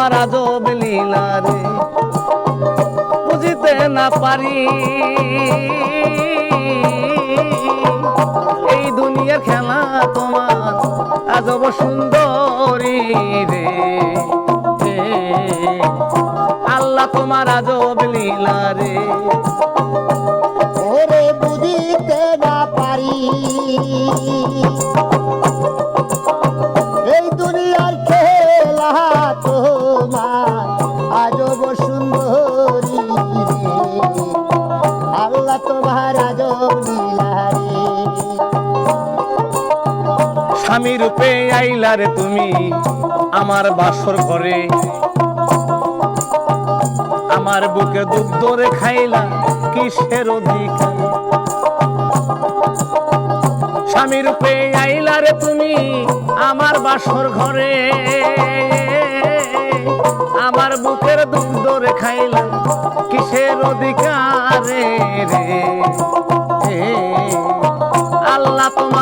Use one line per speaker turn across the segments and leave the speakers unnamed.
তোমার আজব লীলা রে। বুঝিতে না পারি। এই দুনিয়ার খেলা তোমার আজব সুন্দরী স্বামী রূপে আইলা রে তুমি আমার বাসর ঘরে। আমার বুকে দুধ রে খাইলা কিসের অধিকার? স্বামী রূপে আইলা রে তুমি আমার বাসর ঘরে। আমার বুকের দুধ রে খাইলা কিসের অধিকারে রে। আল্লাহ তোমার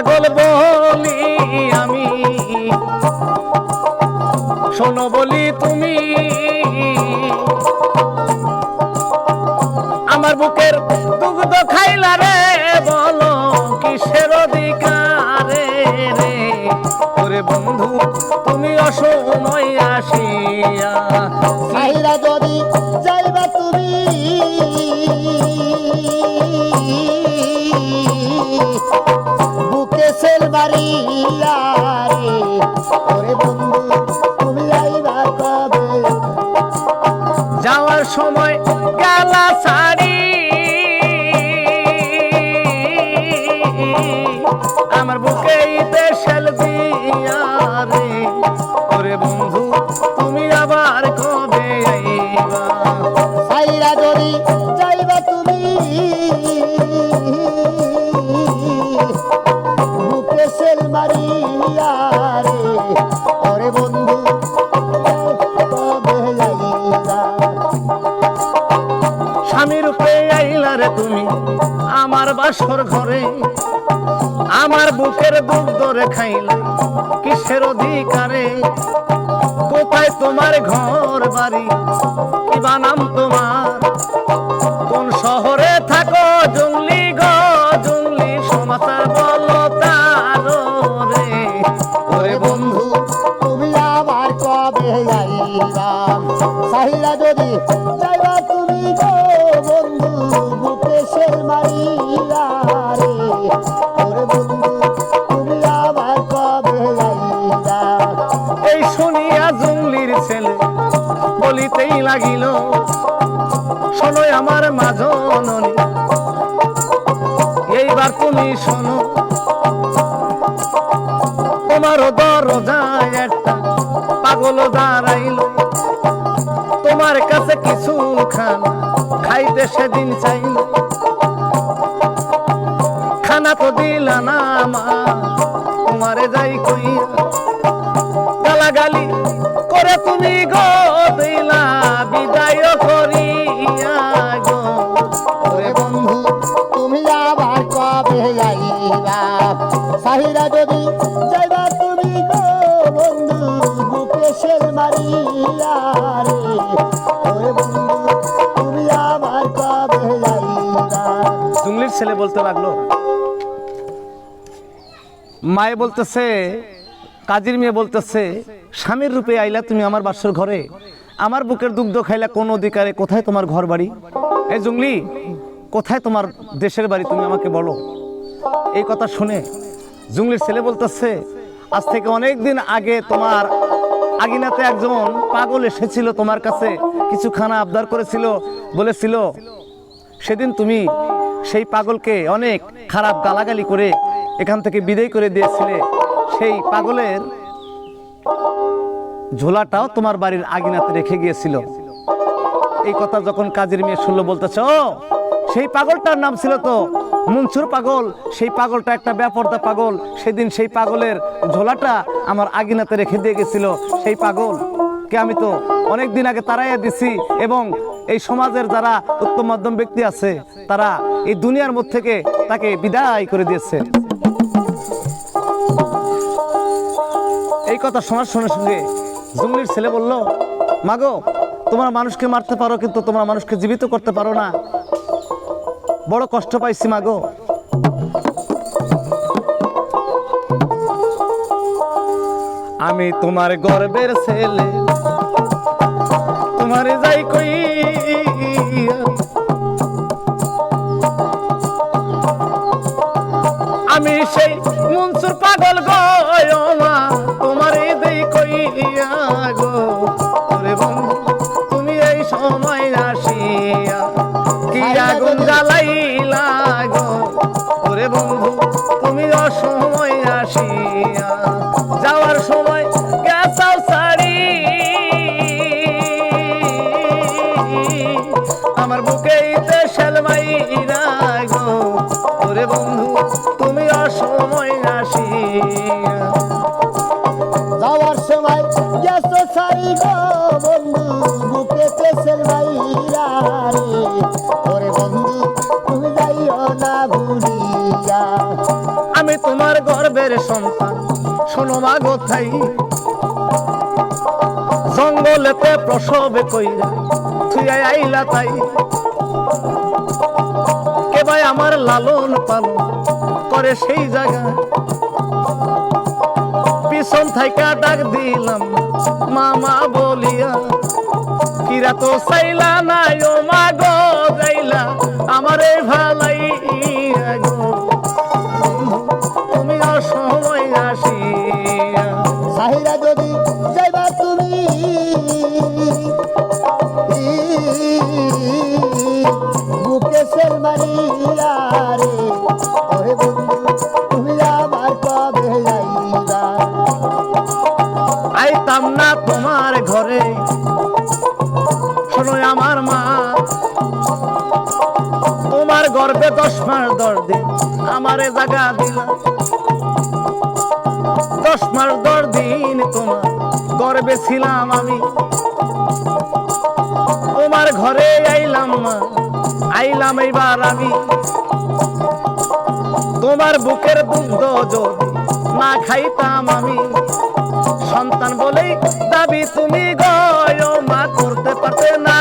পাগল বলি আমি। শোনো বলি তুমি। আমার বুকের দুগ্ধ খাইলা রে, বলো কিসের অধিকারে রে? ওরে বন্ধু, তুমি অসময় আসিয়া।
তুমি,
আমার বাসর ঘরে। আমার বুকের দুগ্ধ রে খাইলা, কিসের অধিকারে? কোথায় তোমার ঘর বাড়ি কি বানাম তোমার
তুমি
শোনো। তোমারও দরজায় একটা পাগল দাঁড়াইল। তোমার কাছে কিছু খান খাইতে সেদিন চাইল।
সাহিরা যদি যাইবা তুমি গো বন্ধু, বুকে মারিয়া রে। বন্ধু, তুমি
জুংলির ছেলে বলতে লাগল, মায়ে বলতেছে, কাজীর মেয়ে বলতেছে, স্বামীর রূপে আইলা তুমি আমার বাসর ঘরে। আমার বুকের দুগ্ধ খাইলা কোন অধিকারে কোথায় তোমার ঘর বাড়ি এই জুংলি, কোথায় তোমার দেশের বাড়ি তুমি আমাকে বলো। এই কথা শুনে জুংলির ছেলে বলতেছে, আজ থেকে অনেক দিন আগে তোমার আগিনাতে একজন পাগল এসেছিল তোমার কাছে, কিছু খানা আবদার করেছিল, বলেছিল, সেদিন তুমি সেই পাগলকে অনেক খারাপ গালাগালি করে এখান থেকে বিদায় করে দিয়েছিলে। সেই পাগলের ঝোলাটাও তোমার বাড়ির আগিনাতে রেখে গিয়েছিল। এই কথা যখন কাজের মেয়ে শুনলো, বলতেছে, ও সেই পাগলটার নাম ছিল তো মনসুর পাগল। সেই পাগলটা একটা ব্যাপারদা পাগল। সেদিন সেই পাগলের ঝোলাটা আমার আগিনাতে রেখে দিয়ে গেছিল। সেই পাগল কে আমি তো? অনেক দিন আগে তারাইয়া দিছি এবং এই সমাজের যারা উত্তম মাধ্যম ব্যক্তি আছে, তারা এই দুনিয়ার মধ্যে থেকে তাকে বিদায় করে দিয়েছে। এই কথা শোনার সঙ্গে সঙ্গে জঙ্গলির ছেলে বলল, মাগো, তোমরা মানুষকে মারতে পারো, কিন্তু তোমরা মানুষকে জীবিত করতে পারো না। বড় কষ্ট পাইছি মাগো আমি তোমার গর্বের ছেলে। তোমার যাই কই আমি সেই শোনো মা গোথাই জঙ্গলেতে প্রসবে কইরা আইলা তাই। আমার লালন পালন করে সেই জায়গায় পিছন থাইকা ডাক দিলাম, মামা বলিয়া, কিরা তো চাইলা নাই গর্বে দশ মাস দশ দিন, আমারে জাগা দিলা। দশ মাস দশ দিন তোমার গর্বে ছিলাম আমি। তোমার ঘরে আইলাম মা, আইলাম এইবার আমি। তোমার বুকের দুগ্ধ যদি না খাইতাম আমি, সন্তান বলেই দাবি তুমি গয় মা, করতে পারতে না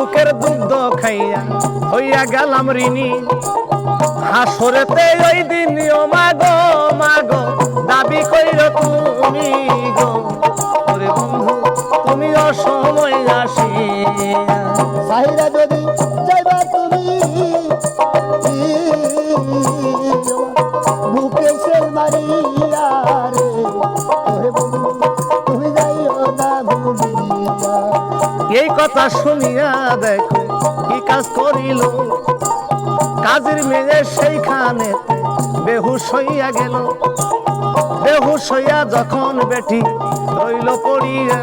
বুকের দুগ্ধ খাইয়া হইয়া গেলাম ঋণী। হাসরেতে ওই দিন ও মাগো মাগো দাবি কইর তুমি গো। ওরে বন্ধু, তুমি অসময় আসিয়া
সাহিরা যদি
কথা শুনিয়া দেখো, কি কাজ করিল? কাজের মেয়ে সেইখানে বেহুশ হইয়া গেল। বেহুশ হইয়া যখন বেটি রইল পড়িয়া,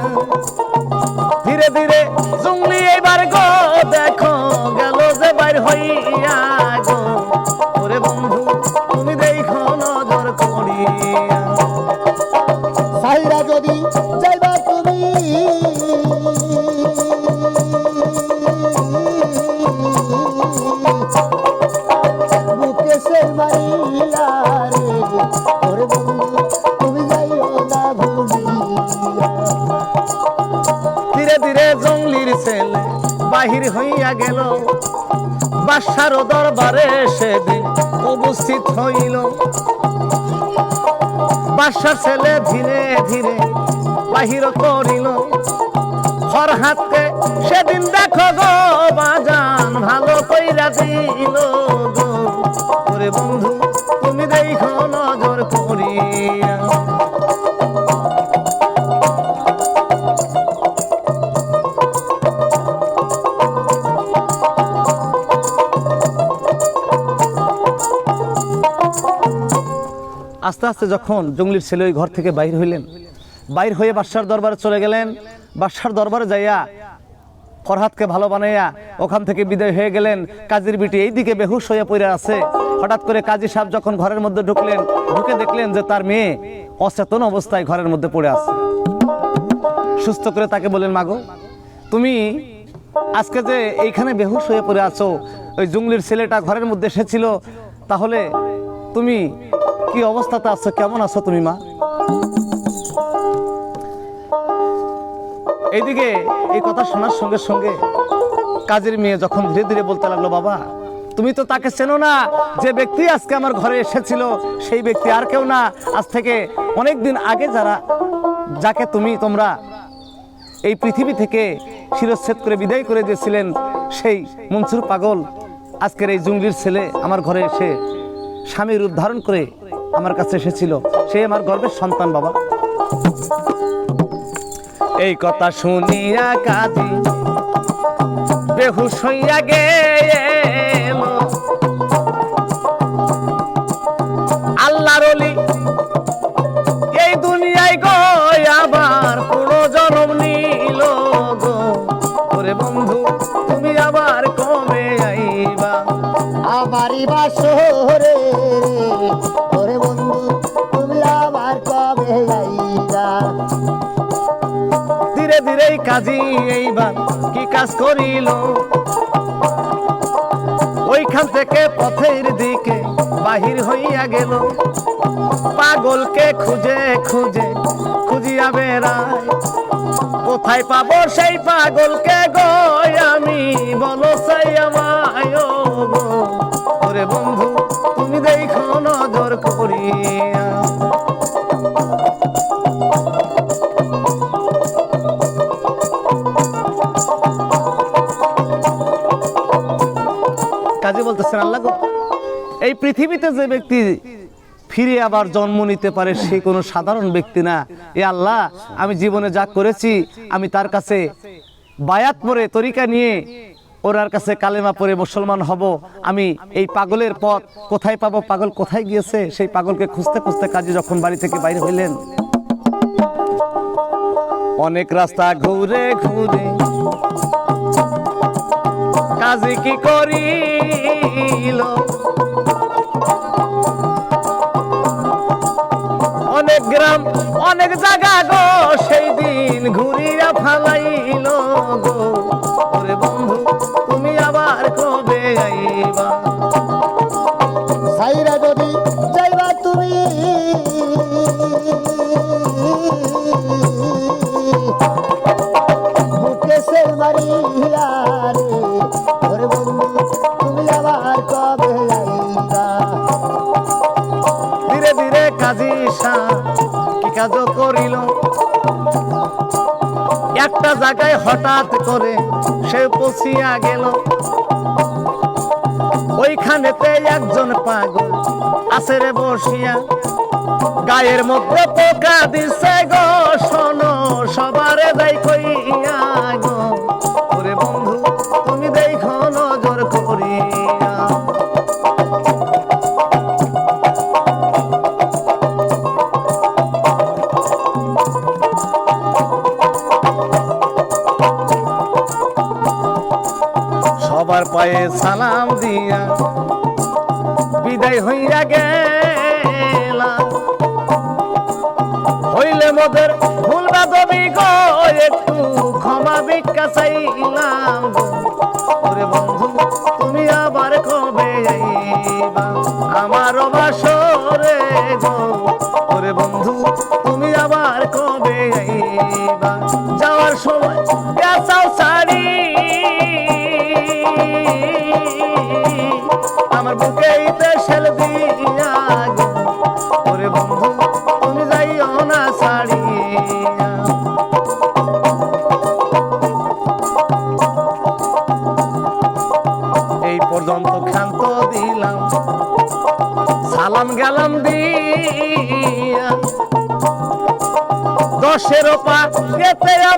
ধীরে ধীরে জুমলি এবার গো দেখো, গেল যে বাইর হইয়া। বাসার দরবারে সেদিন উপস্থিত হইল। বাসার ছেলে ধীরে ধীরে বাহির করিল। হর হাতকে সেদিন দেখো গো বাজান, ভালো কইরা দিল গো। বন্ধু, তুমি দেখো নজর করিয়া আস্তে যখন জঙ্গলির ছেলে ওই ঘর থেকে বাইর হইলেন, বাইর হয়ে বাদশার দরবারে চলে গেলেন। বাদশার দরবারে যাইয়া ফরহাদকে ভালো বানাইয়া ওখান থেকে বিদায় হয়ে গেলেন। কাজীর বিটি এইদিকে বেহুশ হয়ে পড়ে আছে। হঠাৎ করে কাজী সাহেব যখন ঘরের মধ্যে ঢুকলেন, ঢুকে দেখলেন যে তার মেয়ে অচেতন অবস্থায় ঘরের মধ্যে পড়ে আছে। সুস্থ করে তাকে বললেন মাগো, তুমি আজকে যে এইখানে বেহুশ হয়ে পড়ে আছো, ওই জঙ্গলির ছেলেটা ঘরের মধ্যে এসেছিল, তাহলে তুমি কি অবস্থাতে আছো? কেমন আছো তুমি, মা? এইদিকে এই কথা শোনার সঙ্গে সঙ্গে কাজের মেয়ে যখন ধীরে ধীরে বলতে লাগল, বাবা, তুমি তো তাকে চেনো না। যে ব্যক্তি আজকে আমার ঘরে এসেছিল, সেই ব্যক্তি আর কেউ না। আজ থেকে অনেক দিন আগে যারা, যাকে তুমি, তোমরা এই পৃথিবী থেকে শিরচ্ছেদ করে বিদায় করে দিয়েছিলেন, সেই মনসুর পাগল, আজকের এই জঙ্গলির ছেলে আমার ঘরে এসে স্বামীর রূপ ধারণ করে আমার কাছে এসেছিল। সে আমার গর্বের সন্তান, বাবা। এই কথা শুনিয়া কাজী বেহুশ হইয়া গেল। আল্লাহর অলি এই দুনিয়ায় গো, আবার পুরো জন্ম নিল ওরে বন্ধু, তুমি আবার কবে আইবা?
আমারই বাসরে
কাজী এইবার কি কাজ করিল? ওইখান থেকে পথের দিকে বাহির হইয়া গেল। পাগলকে খুঁজে খুঁজে খুঁজিয়া বেড়ায়। কোথায় পাবো সেই পাগলকে গো আমি? বলো সেই আমায় ওরে বন্ধু, তুমি দেখো নজর করিয়া বলতেছেন, আল্লাহ এই পৃথিবীতে যে ব্যক্তি ফিরে আবার জন্ম নিতে পারে, সে কোনো সাধারণ ব্যক্তি না। এ আল্লাহ, আমি জীবনে যা করেছি, আমি তার কাছে বায়াত পরে, তরিকা নিয়ে ওনার কাছে কালেমা পরে মুসলমান হব। আমি এই পাগলের পথ কোথায় পাবো? পাগল কোথায় গিয়েছে? সেই পাগলকে খুঁজতে খুঁজতে কাজে যখন বাড়ি থেকে বাইরে হইলেন, অনেক রাস্তা ঘুরে ঘুরে, কাজে কি করিল অনেক গ্রাম অনেক জায়গা গো সেই দিন ঘুরিয়া ফালাইল।
সে
পচিয়া গেল। ওইখানেতে একজন পাগল আছে রে বসিয়া। গায়ের মধ্যে পোকা দিছে গো হইলে মোদের ভুল বাদবি গো, একটু ক্ষমা বন্ধু, তুমি আবার কবে আমার বাসরে গো বন্ধু, তুমি আবার কবে যাওয়ার সময় শাড়ি। আমার বুকে পেশাল দিয়া ওরে বন্ধু, তুমি যাইও না ছাড়িয়া দশের পা